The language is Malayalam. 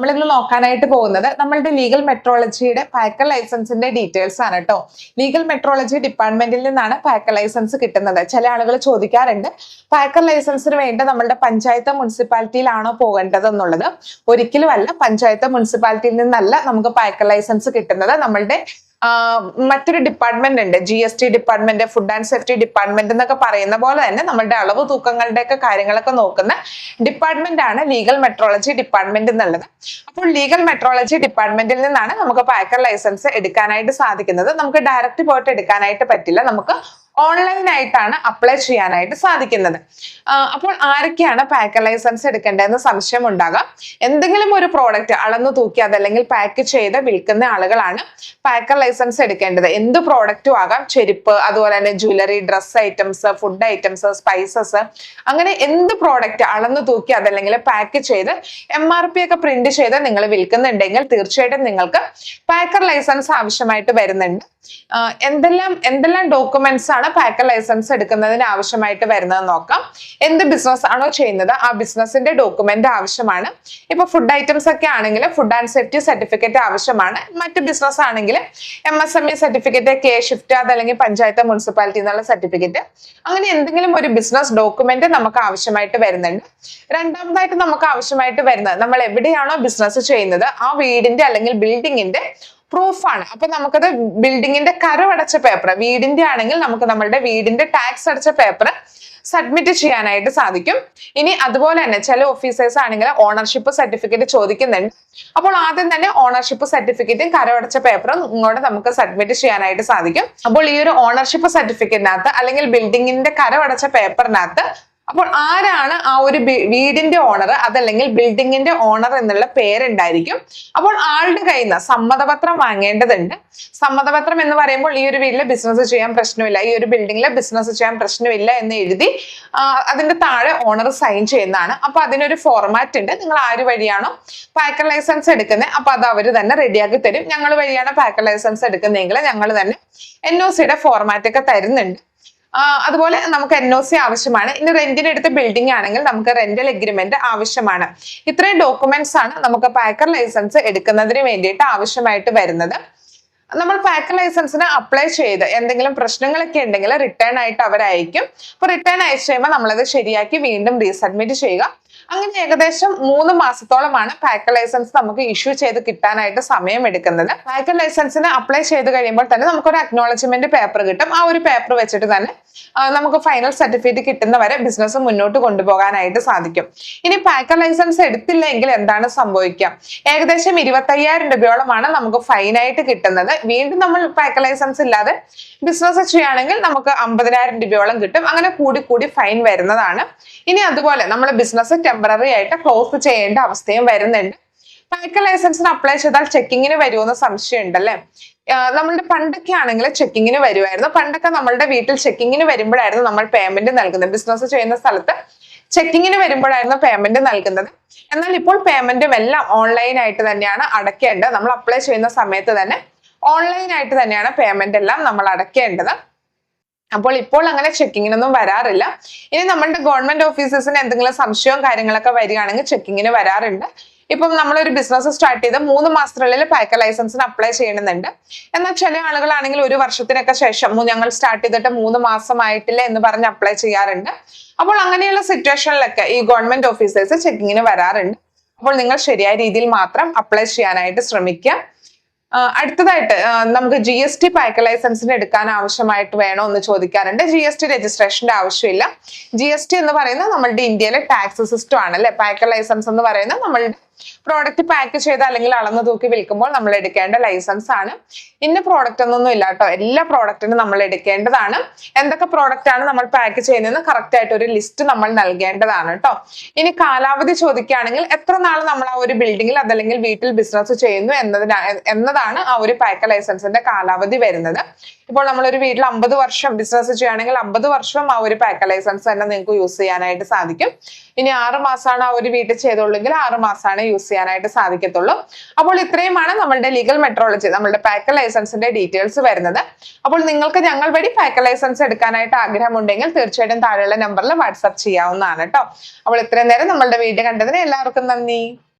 നമ്മൾ ഇന്ന് നോക്കാനായിട്ട് പോകുന്നത് നമ്മളുടെ ലീഗൽ മെട്രോളജിയുടെ പാക്കൽ ലൈസൻസിന്റെ ഡീറ്റെയിൽസ് ആണ് കേട്ടോ ലീഗൽ മെട്രോളജി ഡിപ്പാർട്ട്മെന്റിൽ നിന്നാണ് പാക്കൽ ലൈസൻസ് കിട്ടുന്നത്. ചില ആളുകൾ ചോദിക്കാറുണ്ട് പാക്കൽ ലൈസൻസിന് വേണ്ടി നമ്മളുടെ പഞ്ചായത്ത് മുനിസിപ്പാലിറ്റിയിലാണോ പോകേണ്ടത് എന്നുള്ളത് ഒരിക്കലും അല്ല പഞ്ചായത്ത് മുനിസിപ്പാലിറ്റിയിൽ നിന്നല്ല നമുക്ക് പാക്കൽ ലൈസൻസ് കിട്ടുന്നത് നമ്മളുടെ മറ്റൊരു ഡിപ്പാർട്ട്മെന്റ് ഉണ്ട്. G S T department food and safety department എന്നൊക്കെ പറയുന്ന പോലെ തന്നെ നമ്മളുടെ അളവ് തൂക്കങ്ങളുടെ ഒക്കെ കാര്യങ്ങളൊക്കെ നോക്കുന്ന ഡിപ്പാർട്ട്മെന്റ് ആണ് ലീഗൽ മെട്രോളജി ഡിപ്പാർട്ട്മെന്റ് എന്നുള്ളത്. അപ്പോൾ ലീഗൽ മെട്രോളജി ഡിപ്പാർട്ട്മെന്റിൽ നിന്നാണ് നമുക്ക് പാക്കർ ലൈസൻസ് എടുക്കാനായിട്ട് സാധിക്കുന്നത്. നമുക്ക് ഡയറക്റ്റ് പോയിട്ട് എടുക്കാനായിട്ട് പറ്റില്ല. നമുക്ക് ഓൺലൈൻ ആയിട്ടാണ് അപ്ലൈ ചെയ്യാനായിട്ട് സാധിക്കുന്നത്. അപ്പോൾ ആരൊക്കെയാണ് പാക്ക് ലൈസൻസ് എടുക്കേണ്ടതെന്ന് സംശയം ഉണ്ടാകാം എന്തെങ്കിലും ഒരു പ്രോഡക്റ്റ് അളന്നു തൂക്കി അതല്ലെങ്കിൽ പാക്ക് ചെയ്ത് വിൽക്കുന്ന ആളുകളാണ് പാക്ക് ലൈസൻസ് എടുക്കേണ്ടത്. എന്ത് പ്രോഡക്റ്റും ആകാം. ചെരുപ്പ് അതുപോലെ തന്നെ jewellery dress items food items spices അങ്ങനെ എന്ത് പ്രോഡക്റ്റ് അളന്നു തൂക്കി അതല്ലെങ്കിൽ പാക്ക് ചെയ്ത് എം ആർ പി ഒക്കെ പ്രിന്റ് ചെയ്ത് നിങ്ങൾ വിൽക്കുന്നുണ്ടെങ്കിൽ തീർച്ചയായിട്ടും നിങ്ങൾക്ക് പാക്കർ ലൈസൻസ് ആവശ്യമായിട്ട് വരുന്നുണ്ട്. എന്തെല്ലാം എന്തെല്ലാം ഡോക്യുമെന്റ്സ് ആണ് പാക്കർ ലൈസൻസ് എടുക്കുന്നതിന് ആവശ്യമായിട്ട് വരുന്നത് നോക്കാം. എന്ത് ബിസിനസ് ആണോ ചെയ്യുന്നത് ആ ബിസിനസിന്റെ ഡോക്യുമെന്റ് ആവശ്യമാണ്. ഇപ്പൊ ഫുഡ് ഐറ്റംസ് ഒക്കെ ആണെങ്കിൽ ഫുഡ് ആൻഡ് സേഫ്റ്റി സർട്ടിഫിക്കറ്റ് ആവശ്യമാണ്. മറ്റ് ബിസിനസ് ആണെങ്കിൽ M S M E certificate K shift അതല്ലെങ്കിൽ പഞ്ചായത്ത് മുനിസിപ്പാലിറ്റി എന്നുള്ള സർട്ടിഫിക്കറ്റ് അങ്ങനെ എന്തെങ്കിലും ഒരു ബിസിനസ് ഡോക്യുമെന്റ് നമുക്ക് ആവശ്യമായിട്ട് വരുന്നുണ്ട്. രണ്ടാമതായിട്ട് നമുക്ക് ആവശ്യമായിട്ട് വരുന്നത് നമ്മൾ എവിടെയാണോ ബിസിനസ് ചെയ്യുന്നത് ആ വീടിന്റെ അല്ലെങ്കിൽ ബിൽഡിങ്ങിന്റെ പ്രൂഫാണ് അപ്പൊ നമുക്കത് ബിൽഡിങ്ങിന്റെ കരമടച്ച പേപ്പർ വീടിന്റെ ആണെങ്കിൽ നമുക്ക് നമ്മളുടെ വീടിന്റെ ടാക്സ് അടച്ച പേപ്പർ സബ്മിറ്റ് ചെയ്യാനായിട്ട് സാധിക്കും. ഇനി അതുപോലെ തന്നെ ചില ഓഫീസേഴ്സ് ആണെങ്കിൽ ഓണർഷിപ്പ് സർട്ടിഫിക്കറ്റ് ചോദിക്കുന്നുണ്ട്. അപ്പോൾ ആദ്യം തന്നെ ഓണർഷിപ്പ് സർട്ടിഫിക്കറ്റും കരമടച്ച പേപ്പറും ഇങ്ങോട്ട് നമുക്ക് സബ്മിറ്റ് ചെയ്യാനായിട്ട് സാധിക്കും. അപ്പോൾ ഈ ഒരു ഓണർഷിപ്പ് സർട്ടിഫിക്കറ്റിനകത്ത് അല്ലെങ്കിൽ ബിൽഡിങ്ങിന്റെ കരമടച്ച പേപ്പറിനകത്ത് അപ്പോൾ ആരാണ് ആ ഒരു വീടിന്റെ ഓണർ അതല്ലെങ്കിൽ ബിൽഡിങ്ങിന്റെ ഓണർ എന്നുള്ള പേരുണ്ടായിരിക്കും. അപ്പോൾ ആളുടെ കയ്യിൽ നിന്ന് സമ്മതപത്രം വാങ്ങേണ്ടതുണ്ട്. സമ്മതപത്രം എന്ന് പറയുമ്പോൾ ഈ ഒരു വീട്ടിലെ ബിസിനസ് ചെയ്യാൻ പ്രശ്നമില്ല. ഈ ഒരു ബിൽഡിങ്ങിലെ ബിസിനസ് ചെയ്യാൻ പ്രശ്നമില്ല എന്ന് എഴുതി അതിന്റെ താഴെ ഓണർ സൈൻ ചെയ്യുന്നതാണ്. അപ്പൊ അതിനൊരു ഫോർമാറ്റ് ഉണ്ട്. നിങ്ങൾ ആര് വഴിയാണോ പാക്കർ ലൈസൻസ് എടുക്കുന്നത് അപ്പൊ അത് അവർ തന്നെ റെഡിയാക്കി തരും. ഞങ്ങൾ വഴിയാണ് പാക്കർ ലൈസൻസ് എടുക്കുന്നതെങ്കിൽ ഞങ്ങൾ തന്നെ എൻ ഒ സിയുടെ ഫോർമാറ്റ് ഒക്കെ തരുന്നുണ്ട്. അതുപോലെ നമുക്ക് എൻ ഒ സി ആവശ്യമാണ്. ഇനി റെന്റിന് എടുത്ത ബിൽഡിംഗ് ആണെങ്കിൽ നമുക്ക് റെന്റൽ എഗ്രിമെന്റ് ആവശ്യമാണ്. ഇത്രയും ഡോക്യുമെന്റ്സ് ആണ് നമുക്ക് പാക്കർ ലൈസൻസ് എടുക്കുന്നതിന് വേണ്ടിയിട്ട് ആവശ്യമായിട്ട് വരുന്നത്. നമ്മൾ പാക്കർ ലൈസൻസിന് അപ്ലൈ ചെയ്ത് എന്തെങ്കിലും പ്രശ്നങ്ങളൊക്കെ ഉണ്ടെങ്കിൽ റിട്ടേൺ ആയിട്ട് അവരയക്കും അയക്കും അപ്പൊ റിട്ടേൺ അയച്ചു കഴിയുമ്പോൾ നമ്മളത് ശരിയാക്കി വീണ്ടും റീസബ്മിറ്റ് ചെയ്യുക. അങ്ങനെ ഏകദേശം മൂന്ന് മാസത്തോളമാണ് പാക്കൽ ലൈസൻസ് നമുക്ക് ഇഷ്യൂ ചെയ്ത് കിട്ടാനായിട്ട് സമയം എടുക്കുന്നത്. പാക്കൽ ലൈസൻസിന് അപ്ലൈ ചെയ്ത് കഴിയുമ്പോൾ തന്നെ നമുക്കൊരു അക്നോളജ്മെന്റ് പേപ്പർ കിട്ടും. ആ ഒരു പേപ്പർ വെച്ചിട്ട് തന്നെ നമുക്ക് ഫൈനൽ സർട്ടിഫിക്കറ്റ് കിട്ടുന്നവരെ ബിസിനസ് മുന്നോട്ട് കൊണ്ടുപോകാനായിട്ട് സാധിക്കും. ഇനി പാക്കൽ ലൈസൻസ് എടുത്തില്ലെങ്കിൽ എന്താണ് സംഭവിക്കുക ഏകദേശം ഇരുപത്തയ്യായിരം രൂപയോളമാണ് നമുക്ക് ഫൈനായിട്ട് കിട്ടുന്നത്. വീണ്ടും നമ്മൾ പാക്കൽ ലൈസൻസ് ഇല്ലാതെ ബിസിനസ് ചെയ്യുകയാണെങ്കിൽ നമുക്ക് അമ്പതിനായിരം രൂപയോളം കിട്ടും. അങ്ങനെ കൂടി കൂടി ഫൈൻ വരുന്നതാണ്. ഇനി അതുപോലെ നമ്മൾ ബിസിനസ് ടെമ്പററി ആയിട്ട് ക്ലോസ് ചെയ്യേണ്ട അവസ്ഥയും വരുന്നുണ്ട്. ബാങ്ക് ലൈസൻസിന് അപ്ലൈ ചെയ്താൽ ചെക്കിങ്ങിന് വരുമെന്ന് സംശയം ഉണ്ടല്ലേ നമ്മളുടെ പണ്ടൊക്കെ ആണെങ്കിൽ ചെക്കിങ്ങിന് വരുമായിരുന്നു. പണ്ടൊക്കെ നമ്മളുടെ വീട്ടിൽ ചെക്കിങ്ങിന് വരുമ്പോഴായിരുന്നു നമ്മൾ പേയ്മെന്റ് നൽകുന്നത്. ബിസിനസ് ചെയ്യുന്ന സ്ഥലത്ത് ചെക്കിങ്ങിന് വരുമ്പോഴായിരുന്നു പേയ്മെന്റ് നൽകുന്നത്. എന്നാൽ ഇപ്പോൾ പേയ്മെന്റും എല്ലാം ഓൺലൈൻ ആയിട്ട് തന്നെയാണ് അടയ്ക്കേണ്ടത്. നമ്മൾ അപ്ലൈ ചെയ്യുന്ന സമയത്ത് തന്നെ ഓൺലൈൻ ആയിട്ട് തന്നെയാണ് പേയ്മെന്റ് എല്ലാം നമ്മൾ അടയ്ക്കേണ്ടത്. അപ്പോൾ ഇപ്പോൾ അങ്ങനെ ചെക്കിങ്ങിനൊന്നും വരാറില്ല. ഇനി നമ്മളുടെ ഗവൺമെന്റ് ഓഫീസസിന് എന്തെങ്കിലും സംശയവും കാര്യങ്ങളൊക്കെ വരികയാണെങ്കിൽ ചെക്കിങ്ങിന് വരാറുണ്ട്. ഇപ്പം നമ്മളൊരു ബിസിനസ് സ്റ്റാർട്ട് ചെയ്ത് മൂന്ന് മാസത്തിനുള്ളിൽ പാക്ക ലൈസൻസിന് അപ്ലൈ ചെയ്യണമെന്നുണ്ട്. എന്നാൽ ചില ആളുകളാണെങ്കിൽ ഒരു വർഷത്തിനൊക്കെ ശേഷം ഞങ്ങൾ സ്റ്റാർട്ട് ചെയ്തിട്ട് മൂന്ന് മാസമായിട്ടില്ല എന്ന് പറഞ്ഞ് അപ്ലൈ ചെയ്യാറുണ്ട്. അപ്പോൾ അങ്ങനെയുള്ള സിറ്റുവേഷനിലൊക്കെ ഈ ഗവൺമെന്റ് ഓഫീസേഴ്സ് ചെക്കിങ്ങിന് വരാറുണ്ട്. അപ്പോൾ നിങ്ങൾ ശരിയായ രീതിയിൽ മാത്രം അപ്ലൈ ചെയ്യാനായിട്ട് ശ്രമിക്കുക. അടുത്തതായിട്ട് നമുക്ക് ജി എസ് ടി പാക്ക് ലൈസൻസിന് എടുക്കാൻ ആവശ്യമായിട്ട് വേണോ എന്ന് ചോദിക്കാറുണ്ട്. ജി എസ് ടി രജിസ്ട്രേഷന്റെ ആവശ്യമില്ല. ജി എസ് ടി എന്ന് പറയുന്നത് നമ്മളുടെ ഇന്ത്യയിലെ ടാക്സ് സിസ്റ്റം ആണ് അല്ലെ? പാക്ക് ലൈസൻസ് എന്ന് പറയുന്നത് നമ്മളുടെ പ്രോഡക്റ്റ് പാക്ക് ചെയ്ത് അല്ലെങ്കിൽ അളന്ന് തൂക്കി വിൽക്കുമ്പോൾ നമ്മൾ എടുക്കേണ്ട ലൈസൻസ് ആണ്. ഇന്ന പ്രോഡക്റ്റ് എന്നൊന്നും ഇല്ല കേട്ടോ. എല്ലാ പ്രോഡക്റ്റിനും നമ്മൾ എടുക്കേണ്ടതാണ്. എന്തൊക്കെ പ്രോഡക്റ്റ് ആണ് നമ്മൾ പാക്ക് ചെയ്യുന്നതെന്ന് കറക്റ്റ് ആയിട്ട് ഒരു ലിസ്റ്റ് നമ്മൾ നൽകേണ്ടതാണ് കേട്ടോ. ഇനി കാലാവധി ചോദിക്കുകയാണെങ്കിൽ എത്ര നാൾ നമ്മൾ ആ ഒരു ബിൽഡിങ്ങിൽ അതല്ലെങ്കിൽ വീട്ടിൽ ബിസിനസ് ചെയ്യുന്നു എന്നതിനാ എന്നതാണ് ആ ഒരു പാക്ക ലൈസൻസിന്റെ കാലാവധി വരുന്നത്. ഇപ്പോൾ നമ്മളൊരു വീട്ടിൽ അമ്പത് വർഷം ബിസിനസ് ചെയ്യുകയാണെങ്കിൽ അമ്പത് വർഷം ആ ഒരു പാക്ക ലൈസൻസ് തന്നെ നിങ്ങൾക്ക് യൂസ് ചെയ്യാനായിട്ട് സാധിക്കും. ഇനി ആറ് മാസമാണ് ആ ഒരു വീട്ടിൽ ചെയ്തുള്ളെങ്കിൽ ആറ് മാസമാണ് യൂസ് ചെയ്യാനായിട്ട് സാധിക്കത്തുള്ളൂ. അപ്പോൾ ഇത്രയുമാണ് നമ്മളുടെ ലീഗൽ മെട്രോളജി നമ്മളുടെ പാക്ക ലൈസൻസിന്റെ ഡീറ്റെയിൽസ് വരുന്നത്. അപ്പോൾ നിങ്ങൾക്ക് ഞങ്ങൾ വഴി പാക്ക ലൈസൻസ് എടുക്കാനായിട്ട് ആഗ്രഹമുണ്ടെങ്കിൽ തീർച്ചയായിട്ടും താഴെയുള്ള നമ്പറിൽ വാട്സപ്പ് ചെയ്യാവുന്നതാണ് കേട്ടോ. അപ്പോൾ ഇത്രയും നേരം നമ്മളുടെ വീഡിയോ കണ്ടതിന് എല്ലാവർക്കും നന്ദി.